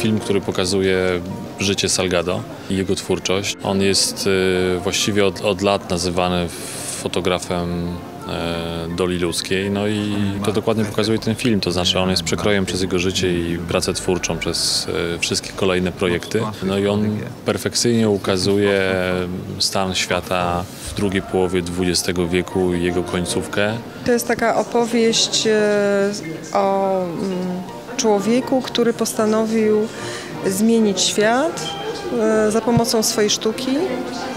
film, który pokazuje życie Salgado i jego twórczość. On jest y, właściwie od, od lat nazywany fotografem e, doli ludzkiej. No i to dokładnie pokazuje ten film, to znaczy on jest przekrojem przez jego życie i pracę twórczą, przez e, wszystkie kolejne projekty. No i on perfekcyjnie ukazuje stan świata w drugiej połowie XX wieku i jego końcówkę. To jest taka opowieść e, o mm, człowieku, który postanowił zmienić świat e, za pomocą swojej sztuki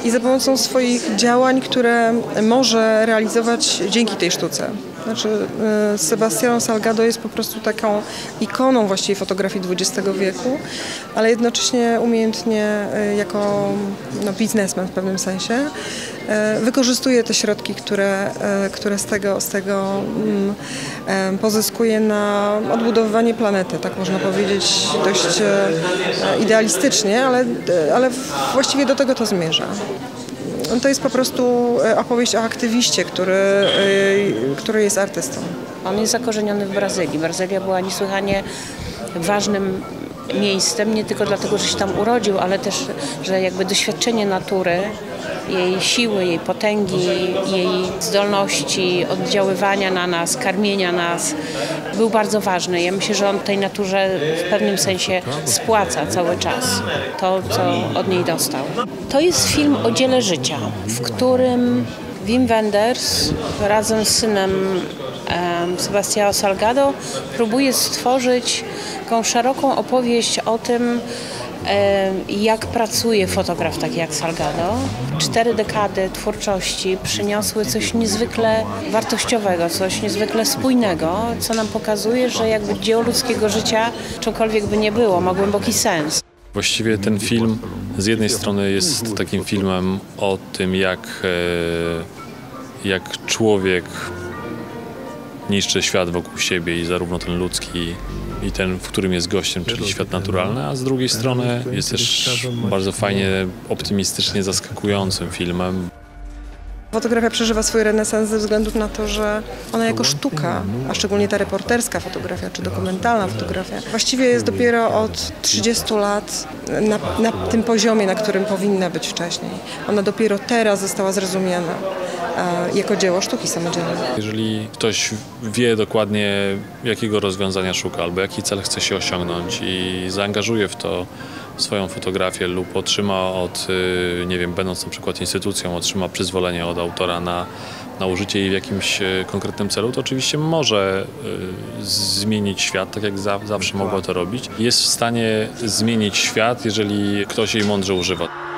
i za pomocą swoich działań, które może realizować dzięki tej sztuce. Znaczy, e, Sebastiano Salgado jest po prostu taką ikoną właściwie fotografii XX wieku, ale jednocześnie umiejętnie e, jako no, biznesmen w pewnym sensie wykorzystuje te środki, które, które z tego, z tego mm, pozyskuje na odbudowywanie planety, tak można powiedzieć dość e, idealistycznie, ale, ale właściwie do tego to zmierza. To jest po prostu e, opowieść o aktywiście, który, e, który jest artystą. On jest zakorzeniony w Brazylii. Brazylia była niesłychanie ważnym miejscem, nie tylko dlatego, że się tam urodził, ale też, że jakby doświadczenie natury, jej siły, jej potęgi, jej zdolności oddziaływania na nas, karmienia nas, był bardzo ważny. Ja myślę, że on tej naturze w pewnym sensie spłaca cały czas to, co od niej dostał. To jest film o dziele życia, w którym Wim Wenders razem z synem em, Sebastião Salgado próbuje stworzyć taką szeroką opowieść o tym, jak pracuje fotograf taki jak Salgado. Cztery dekady twórczości przyniosły coś niezwykle wartościowego, coś niezwykle spójnego, co nam pokazuje, że jakby dzieło ludzkiego życia, czymkolwiek by nie było, ma głęboki sens. Właściwie ten film z jednej strony jest takim filmem o tym, jak, e, jak człowiek niszczy świat wokół siebie i zarówno ten ludzki i ten, w którym jest gościem, czyli świat naturalny, a z drugiej strony jest też bardzo fajnie, optymistycznie zaskakującym filmem. Fotografia przeżywa swój renesans ze względu na to, że ona jako sztuka, a szczególnie ta reporterska fotografia czy dokumentalna fotografia, właściwie jest dopiero od 30 lat na, na tym poziomie, na którym powinna być wcześniej. Ona dopiero teraz została zrozumiana e, jako dzieło sztuki samodzielnej. Jeżeli ktoś wie dokładnie, jakiego rozwiązania szuka albo jaki cel chce się osiągnąć i zaangażuje w to swoją fotografię lub otrzyma od, y, nie wiem, będąc na przykład instytucją, otrzyma przyzwolenie od autora na, na użycie jej w jakimś y, konkretnym celu, to oczywiście może y, zmienić świat, tak jak za, zawsze mogła to robić. Jest w stanie zmienić świat, jeżeli ktoś jej mądrze używa.